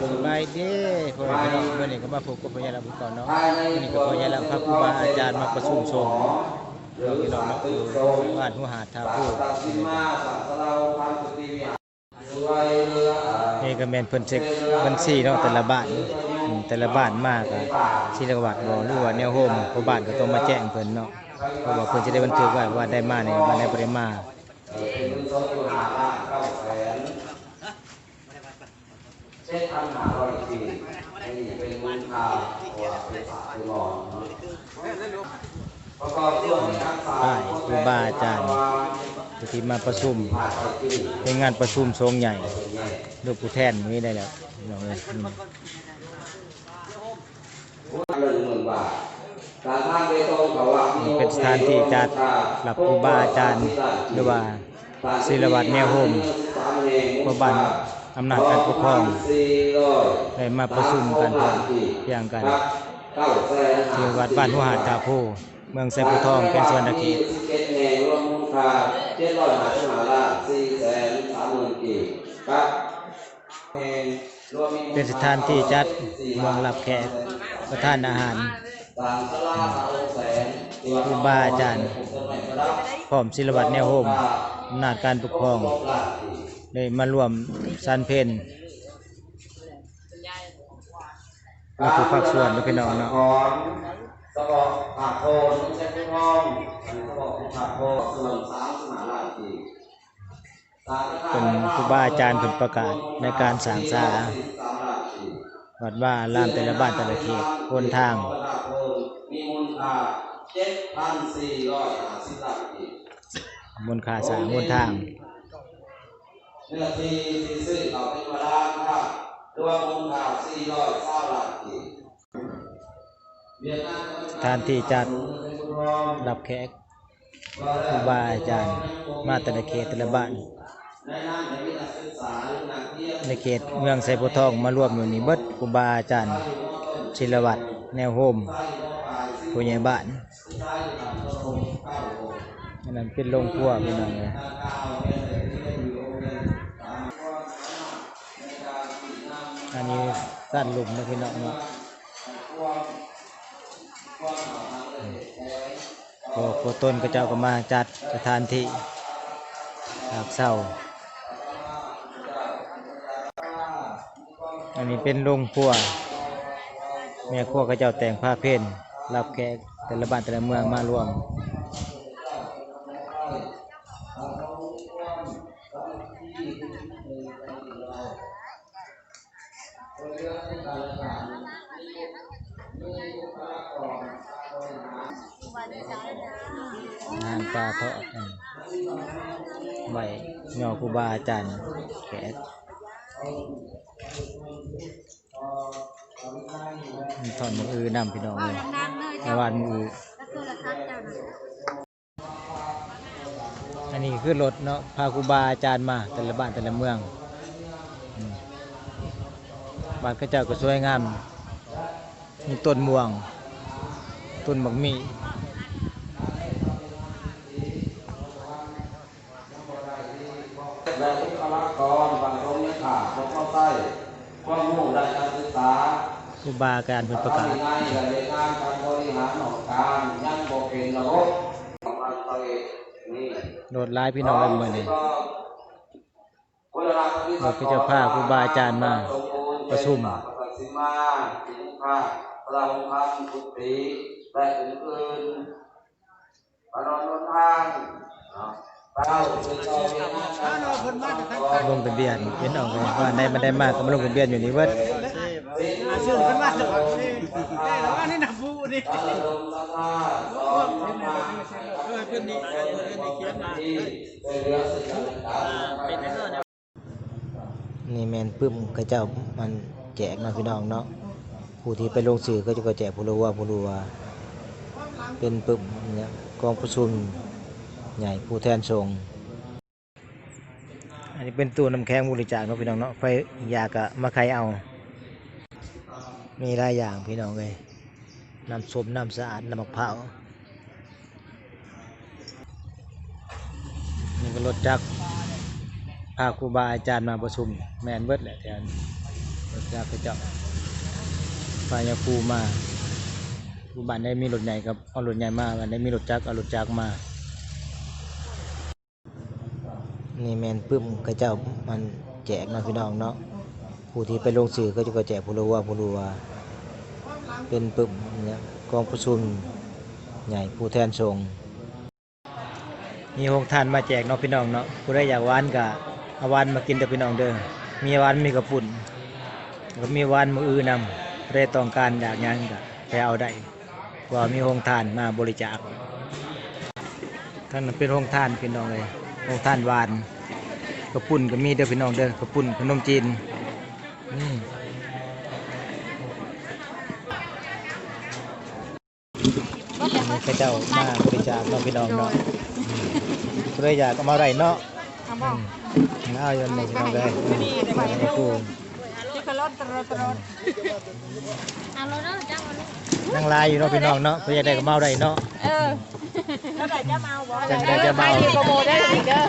สบายดีพ่อแม่พี่น้องวันนี้ก็มาพบกับพญ่ลำพูก่อนเนาะวันนี้ก็พญ่ลำพาครูบาอาจารย์มาประชุมสงเราพี่น้องเนาะคือบ้านหัวหาดท่าผู้นี่ก็แมนเพิ่นเช็คบัญชีเนาะแต่ละบ้านแต่ละบ้านมากอะสิละวัดบ่หรือว่าแนวโฮมผู้บ้านก็ต้องมาแจ้งเพิ่นเนาะเพราะว่าเพิ่นจะได้บันทึกไว้ว่าได้มาในวันใดบ่ได้มา เช่นทำหาร้อยปีนี่เป็นมูลค่าตัวเป็นสายหลอนประกอบด้วยทักษะใช่ครูบาอาจารย์ที่มาประชุมผ่านไปที่เป็นงานประชุมทรงใหญ่เป็นไงลูกผู้แทนนี้ได้แล้วพี่น้องเอ้ยอืมหนึ่งหมื่นบาทการทางเบตงเขาว่านี่เป็นสถานที่จัดหลับครูบาอาจารย์หรือว่าศิลวัตแนวโฮมพระบ้าน อำนาจการปกครองได้มาประชุมกันอมเพียงกันที่วัดบ้านหัวหาดตาโพเมืองไซปูทองเป็นส่วนตะกี้เป็นสถานที่จัดเมืองรับแขกประทานอาหารครูบาอาจารย์พร้อมศิลวัตรแนวโฮมอำนาจการปกครอง ได้มาร่วมสันเพนและผู้ภาคส่วนและพี่น้องเนาะสะบอกผักโคนไม่ใช่ผู้ท้องสะบอกผักโคนส่วนสามสมาลายทีเป็นครูบาอาจารย์เป็นประกาศในการสางสาวัดว่าลามแต่ละบ้านแต่ละเขตคนทางมีมูลค่าเจ็ดพันสี่ร้อยห้าสิบล้านกีมูลค่าสางมูลทาง เนื้อที่ที่ซื้อเขาเป็นเวลาครับรวมมูลค่าสี่ร้อยเก้าล้านกีเวียดนานที่จัดรับแขกครูบาอาจารย์มาแต่ละเขตแต่ละบ้านในเขตเมืองไซโพทองมารวมอยู่นี่เบิดครูบาอาจารย์ศิลวัตแนวโฮมผู้ใหญ่บ้านนนั้นเป็นโรงครัวพี่น้องเลย อันนี้สั้นหลุมนะพี่น้องเนาะพอพอต้นก็เจ้าก็มาจัดสถานที่หากเศร้า อันนี้เป็นโรงครัว แม่ครัวก็เจ้าแต่งผ้าเพ่นรับแขกแต่ละบ้านแต่ละเมืองมารวม งานปลาทอดอืมใบยอคูบาอาจารย์แขกมีถอนมืออือนำพี่น้องเลยวันมืออันนี้คือรถเนาะพาคูบาอาจารย์มาแต่ละบ้านแต่ละเมือง บ้านก็เจ้าก็สวยงาม มีต้นม่วง ต้นบักมีและบุคลากรบางคนเนี่ยขาดเพราะเข้าใต้ความรู้ด้านการศึกษาครูบาอาจารย์เป็นประกาศทำงานและในงานการบริหารของการยังบ่เป็นระบบของการผลิตนี่โดดร้ายพี่น้องเลยมื่อนี้เราก็จะพาครูบาอาจารย์มา ประชุมประสิมาสินค้าพระองค์คำสุติและอื่นๆพระนอนนทางเนาะเราเป็นต่อเวียนหน้าลงทะเบียนเป็นออกเลยว่าได้มาได้มากก็มาลงทะเบียนอยู่นี่เว้ยชื่อขึ้นมาจากนี่ได้แล้วว่านี่นับผู้นี่พระลมละทาสอนมาเออขึ้นนี่เออขึ้นนี่เขียนมาที่เป็นเรื่องสิ่งต่างเป็นแน่นอ นี่แมนปึ้มกระเจ้ามันแจกเนาะพี่น้องเนาะผู้ที่ไปลงสื่อก็จะก็แจกผู้รู้ว่าผู้รู้ว่าเป็นปึ้มเนี่ยกองประชุมใหญ่ผู้แทนส่งอันนี้เป็นตู้น้ำแข็งบริจาคเนาะพี่น้องเนาะไฟอยากะมาใครเอา มีหลายอย่างพี่น้องเลยน้ำส้มน้ำสะอาดน้ำมะพร้าวนี่ก็รถจักร พาครูบาอาจารย์มาประชุม แมนเบิดแหละแทนรถจักรเจ้าพายาครูมาครูบ้านได้มีรถใหญ่กับเอารถใหญ่มาบ้านได้มีรถจักรเอารถจักรมา นี่แมนปึ้มกระเจ้ามันแจกนะพี่น้องเนาะผู้ที่ไปลงสื่อก็จะก็แจกผู้รู้ว่าผู้รู้ว่าเป็นปึ้มเนี่ยกองประชุมใหญ่ผู้แทนทรงมีหงทานมาแจกเนาะพี่น้องเนาะผู้ใดอยากหวานก็เอาหวานมากินเด้อพี่น้องเด้อมีหวานมีกระปุ่นแล้วก็มีหวานมืออื่นนำผู้ใดต้องการอยากหยังก็ไปเอาได้เพราะว่ามีหงทานมาบริจาคท่านเป็นหงทานพี่น้องเลยหงทานหวานกระปุ่นก็มีเด้อพี่น้องเด้อกระปุ่นขนมจีนนี่นี่พระเจ้ามาบริจาคเนาะพี่น้องเนาะผู้ใดอยากเอามาไรเนาะเอา บ่เอาอยู่ในพี่น้องเลยมาให้ครูที่กระรถตรถตรถเอาแล้วเนาะจ้านั่งลายอยู่เนาะพี่น้องเนาะเพื่อจะได้ก็เมาได้เนาะเออแล้วได้จะเมาบ่จังได้จะเมาเดียวก็โมได้อีกเด้อ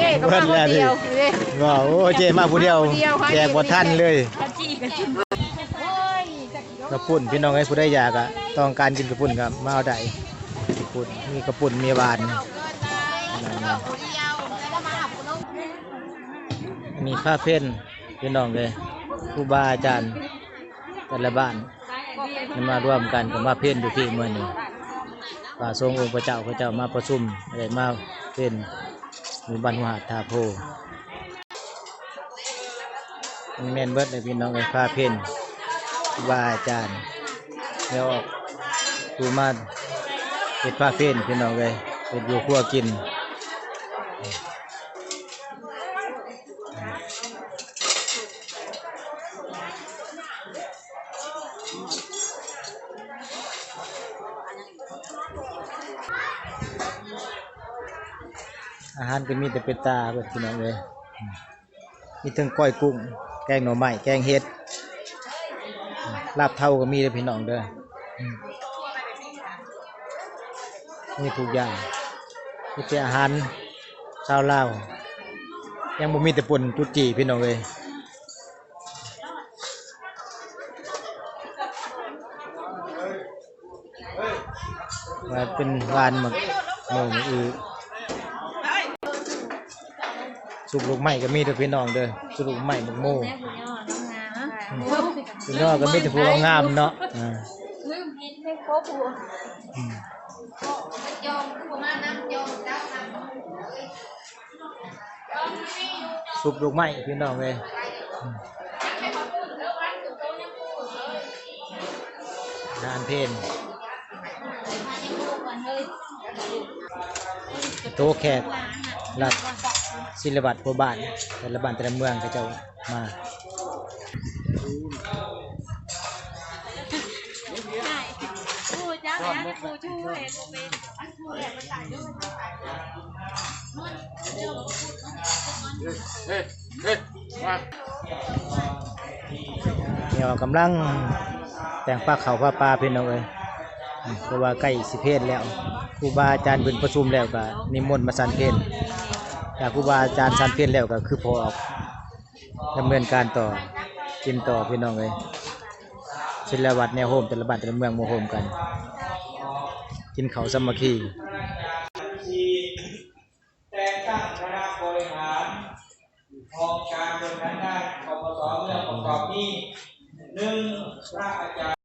เด้ก็มาคนเดียวเด้ว้าวโอ้เจมาผู้เดียวแจกบ่ทันเลยจีกันโอ้ยกระปุ่นพี่น้องไอ้ผู้ใดอยากอะต้องการกินกระปุ่นครับมาเอาได้กระปุ่นมีกระปุ่นมีหวาน มีผ้าเพ่นพี่น้องเลยครูบาอาจารย์แต่ละบ้านมันมาร่วมกันกับมาเพ่นอยู่ที่เมื่อนี้ป่าทรงองค์พระเจ้าพระเจ้ามาประชุมอะไรมาเพ่นมีบันหัวหาดทาโพมีแม่นเบิดเลยพี่น้องเลยผ้าเพ่นครูบาอาจารย์แล้วออกดูมาเห็ดผ้าเพ่นพี่น้องเลยเห็ดอยู่ครัวกิน อาหารก็มีแต่เป็ดตาเบิดพี่น้องเลยมีทั้งก้อยกุ้ง แกงหน่อไม้แกงเห็ดลาบเท่าก็มีเลยพี่น้องเด้อมีทุกอย่างมีแต่อาหารชาวลาวยังบ่มีแต่ปุ่นจุจีพี่น้องเลยว่าเป็นวานหมักโมงอือ สุกลูกไม้ก็มีเด้อพี่น้องเด้อสุกลูกไม้บักโมแม่ผู้ย่อน้องงามพี่น้องก็มีแต่ผู้งามๆเนาะอ่าลืมกินไม่ครบผู้อืมยอมผู้มานั่งยอมเจ้านั่งสุกลูกไม้พี่น้องเลยอืมงานเพลนโตแขกรับ ศิลบัตรผู้บ้าน แต่ละบ้านแต่ละเมืองก็จ้ามาผู้จ้าแม่ผู้ช่วยผู้เป็นเดี๋ยวกำลังแต่งปลาเขาปลาปลาพี่น้องเลยอืมเพราะว่าใกล้สิเพศแล้วครูบาอาจารย์เป็นประชุมแล้วก็นิมนต์มาสันเพศ จากครูบาอาจารย์สันเพศแล้วก็คือพอออกดำเนินการต่อกินต่อพี่น้องเลยศิลวัดแนวโฮมแต่ละบ้านแต่ละเมืองมาโฮมกัน กินเขาวสามัคคีแต่งตั้งคณะบริหารกองการบริหารงานกปสเมื่อประกอบนี้หนึ่งพระอาจารย์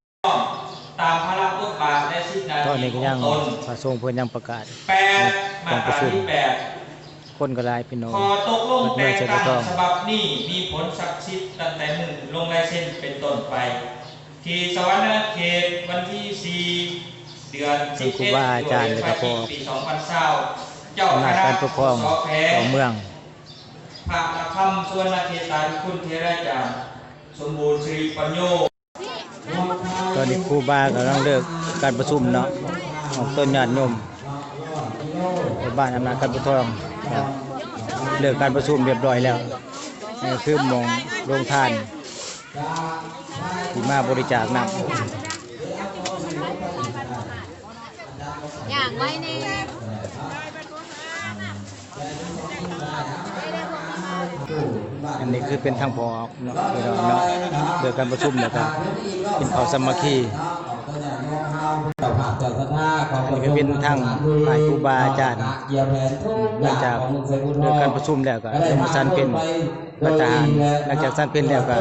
ตามพระราชบทบาทและสิทธิหน้าตอนนี้ที่ก็ขยัองงตนพระทรงเพื่อนยังประกาศแปดมาตราที่แปด คนก็หลายพี่น้องขอตกลงเปิแต่ดงเมืองเสร็จตั้แล้วงก็ฉบับนี้มีผลศักดิ์สิทธิ์ตั้งแต่หนึ่งลงลายเซ็นเป็นต้นไป ที่สวรรณเขตวันที่4เดือนเป็นครูบาอาจารย์เลยครับพ่อปี2020เจ้าอำคนาจณะการปกครองสแพของเมืองพระนครส่วนนาเขตาธิคุณเทราจารย์สมบูรณ์สิริปัญโยตอนนี้ครูบากำลังเลิกการประชุมเนาะของต้นญาติโยมในบ้านอำนาจการปกครองครับ เลิกการประชุมเรียบร้อยแล้วคือมองโรงทานที่มาบริจาคนำอย่างไว้ในอันนี้คือเป็นทางพอเนาะพี่น้องเนาะโดยการประชุมแล้วก็เป็นเขาสมัคคี นนี้ก็เป็นทางฝ่ายครูบาอาจารย์หลังจากเลิกการประชุมแล้วก็จะมาสั้นเป็นพระทหารหลังจากสั้นเป็นแล้วก็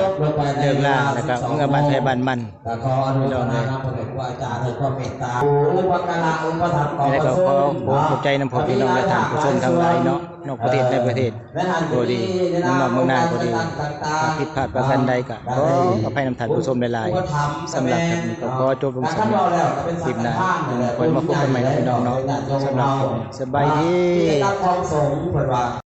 เลิกลาแล้วก็เมื่อบ้านแผ่บ้านมันขออนุโมทนาพระเดชพระอาจารย์ให้ความเมตตาอุปการะอุปถัมภ์แล้วก็ขอขอขอบใจน้ำพอพี่น้องและท่านผู้ชมทั้งหลายเนาะนอกประเทศในประเทศก็ดีเมืองนอกเมืองนาก็ดีถ้าผิดพลาดประการใดก็ขออภัยน้ำท่านผู้ชมหลายๆสำหรับคลิปนี้ก็ขอจบลงสำหรับคลิปหน้าคอยมาพบกันใหม่นะพี่น้องเนาะสำหรับคลิปนี้สบายดี